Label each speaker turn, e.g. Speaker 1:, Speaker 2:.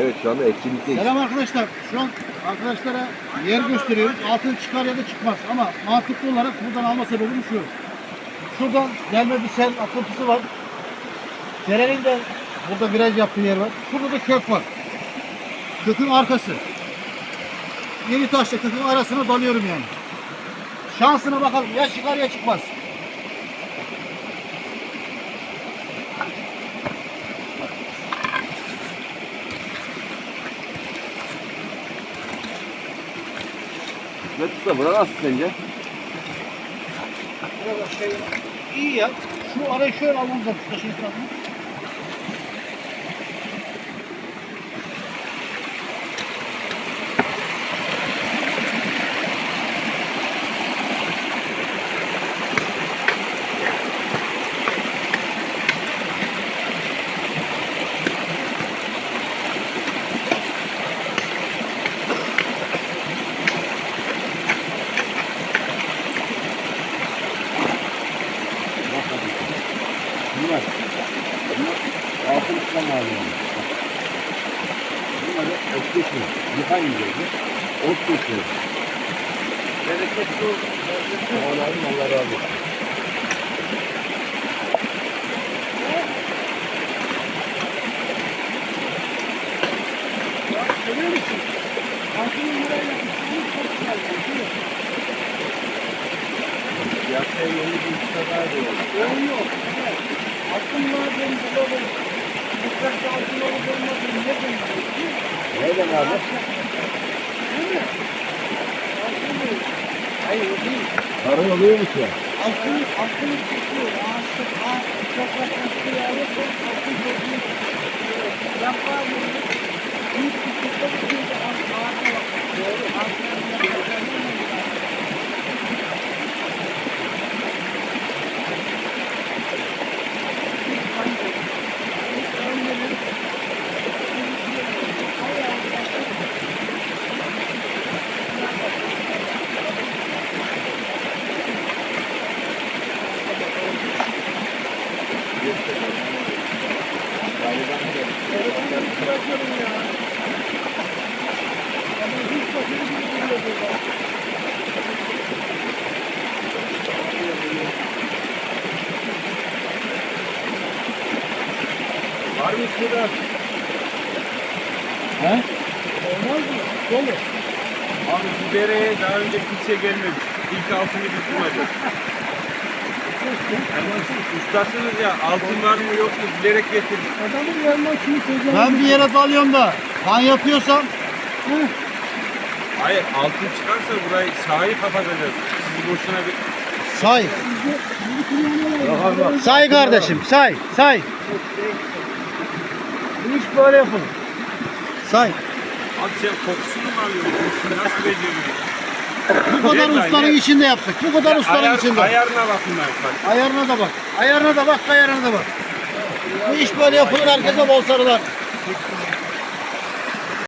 Speaker 1: Evet şu anda etkinlikteyiz.
Speaker 2: Selam arkadaşlar. Şu an arkadaşlara yer gösteriyoruz. Altın çıkar ya da çıkmaz. Ama mantıklı olarak buradan alma sebebim şu. Şuradan gelme bir sel akıntısı var. Derenin de burada viraj yaptığı yer var. Şurada da kök var. Kökün arkası. Yeni taşla kökün arasına dalıyorum yani. Şansına bakalım. Ya çıkar ya çıkmaz.
Speaker 1: İsmet Usta bura nasıl sence?
Speaker 2: İyi ya. Şu arayı şöyle almamız lazım. Taşın
Speaker 1: çıkan ağırlığında. Bunları geçmiyor. Yıkan yiyeceğiz. Ot geçiyor. Bereketli olsun. Allah'ım Allah razı olsun.
Speaker 2: Görüyor musun? Altının buraya yapıştırmış çok güzel.
Speaker 1: Piyasaya yeni bir daha doğru.
Speaker 2: Öyle yok. Evet. Altın var benim burada Dikkatli altın olur olmadı. Ne demek?
Speaker 1: Nereden abi?
Speaker 2: Değil mi? Altın değil. Hayır o değil.
Speaker 1: Para oluyor mu ki?
Speaker 2: Altın, altın çıkıyor. Ağaçta, ağaç, topraktan suyu alırsa altın gözünü Yaprağı
Speaker 1: Var mı abi?
Speaker 2: He? Olmaz mı? Dolu.
Speaker 3: Abi bu dereye daha önce kimse gelmemiş. İlk altını biz bulacağız. Ustasınız ya altın var mı yok mu bilerek getirdik.
Speaker 2: Adamın yanına kimi Ben bir yere dalıyorum da kan yapıyorsam
Speaker 3: Hayır altın çıkarsa burayı sahayı kapatacağız. Sizi boşuna bir...
Speaker 2: say. Say kardeşim say say. Bu iş böyle yapılır. Say.
Speaker 3: Abi sen kokusunu mu alıyorsun? Nasıl beceriyorsun?
Speaker 2: Bu kadar
Speaker 3: Gel lan,
Speaker 2: ustanın içinde yaptık. Bu kadar ustanın
Speaker 3: ayar-
Speaker 2: içinde.
Speaker 3: Ayarına bakın ben.
Speaker 2: Ayarına da bak. Ayarına da bak, ayarına da bak. Bu iş böyle yapılır. Herkese bol sarılar.